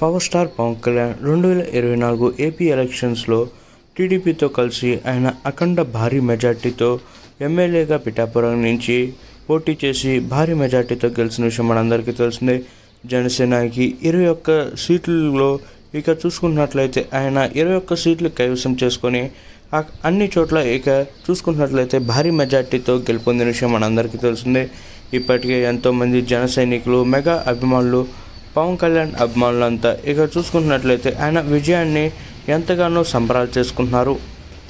Power star Pawan Kalyan రెండు వేల ఇరవై నాలుగు ఏపీ ఎలక్షన్స్లో టీడీపీతో కలిసి ఆయన అఖండ భారీ మెజార్టీతో ఎమ్మెల్యేగా పిఠాపురం నుంచి పోటీ చేసి భారీ మెజార్టీతో గెలిచిన విషయం మనందరికీ తెలిసిందే. జనసేనకి ఇరవై ఒక్క సీట్లలో ఇక చూసుకున్నట్లయితే ఆయన ఇరవై ఒక్క సీట్లు కైవసం చేసుకొని అన్ని చోట్ల ఇక చూసుకున్నట్లయితే భారీ మెజార్టీతో గెలుపొందిన విషయం మనందరికీ తెలిసిందే. ఇప్పటికే ఎంతోమంది జన సైనికులు మెగా అభిమానులు పవన్ కళ్యాణ్ అభిమానులంతా ఇక చూసుకున్నట్లయితే ఆయన విజయాన్ని ఎంతగానో సంబరాలు చేసుకుంటున్నారు.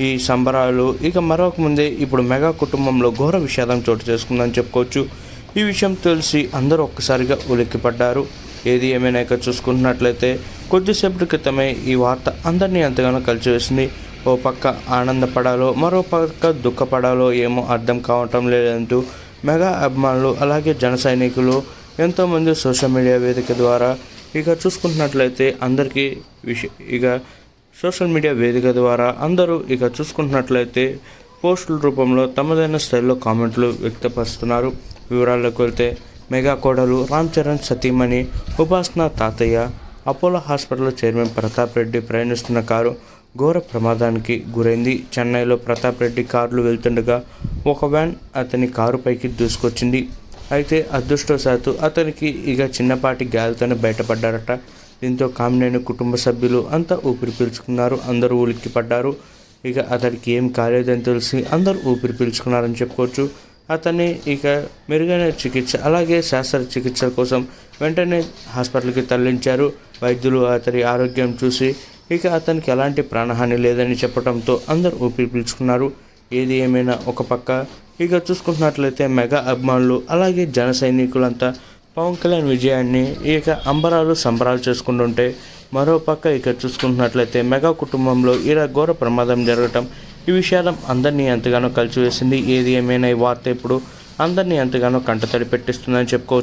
ఈ సంబరాలు ఇక మరొక ముందే ఇప్పుడు మెగా కుటుంబంలో ఘోర విషాదం చోటు చేసుకుందని చెప్పుకోవచ్చు. ఈ విషయం తెలిసి అందరూ ఒక్కసారిగా ఉలిక్కిపడ్డారు. ఏది ఏమైనా ఇక చూసుకుంటున్నట్లయితే కొద్దిసేపటి క్రితమే ఈ వార్త అందరినీ ఎంతగానో కలిసివేసింది. ఓ పక్క ఆనందపడాలో మరో పక్క దుఃఖపడాలో ఏమో అర్థం కావటం లేదంటూ మెగా అభిమానులు అలాగే జన సైనికులు ఎంతోమంది సోషల్ మీడియా వేదిక ద్వారా ఇక చూసుకుంటున్నట్లయితే అందరికీ విష ఇక సోషల్ మీడియా వేదిక ద్వారా అందరూ ఇక చూసుకుంటున్నట్లయితే పోస్టుల రూపంలో తమదైన స్థాయిలో కామెంట్లు వ్యక్తపరుస్తున్నారు. వివరాల్లోకి వెళ్తే మెగా కోడలు రామ్ చరణ్ సతీమణి ఉపాసన తాతయ్య Apollo hospital chairman Pratap Reddy ప్రయాణిస్తున్న కారు ఘోర ప్రమాదానికి గురైంది. చెన్నైలో ప్రతాప్ రెడ్డి కారులు వెళ్తుండగా ఒక వ్యాన్ అతని కారుపైకి దూసుకొచ్చింది. అయితే అదృష్టవశాత్తు అతనికి ఇక చిన్నపాటి గాలితోనే బయటపడ్డారట. దీంతో కామినేని కుటుంబ సభ్యులు అంతా ఊపిరి పీల్చుకున్నారు. అందరూ ఉలిక్కి పడ్డారు. ఇక అతనికి ఏం కాలేదని తెలిసి అందరూ ఊపిరి పీల్చుకున్నారని చెప్పుకోవచ్చు. అతన్ని ఇక మెరుగైన చికిత్స అలాగే శాస్త్ర చికిత్స కోసం వెంటనే హాస్పిటల్కి తరలించారు. వైద్యులు అతని ఆరోగ్యం చూసి ఇక అతనికి ఎలాంటి ప్రాణహాని లేదని చెప్పడంతో అందరూ ఊపిరి పీల్చుకున్నారు. ఏది ఏమైనా ఒక పక్క ఇక చూసుకుంటున్నట్లయితే మెగా అభిమానులు అలాగే జన సైనికులంతా పవన్ కళ్యాణ్ విజయాన్ని ఇక అంబరాలు సంబరాలు చేసుకుంటుంటే మరో పక్క ఇక చూసుకుంటున్నట్లయితే మెగా కుటుంబంలో ఇలా ఘోర ప్రమాదం జరగటం ఈ విషయాలు అందరినీ ఎంతగానో కలిసివేసింది. ఏది ఏమైనా ఈ వార్త ఇప్పుడు అందరినీ ఎంతగానో కంటతడి పెట్టిస్తుందని చెప్పుకోవచ్చు.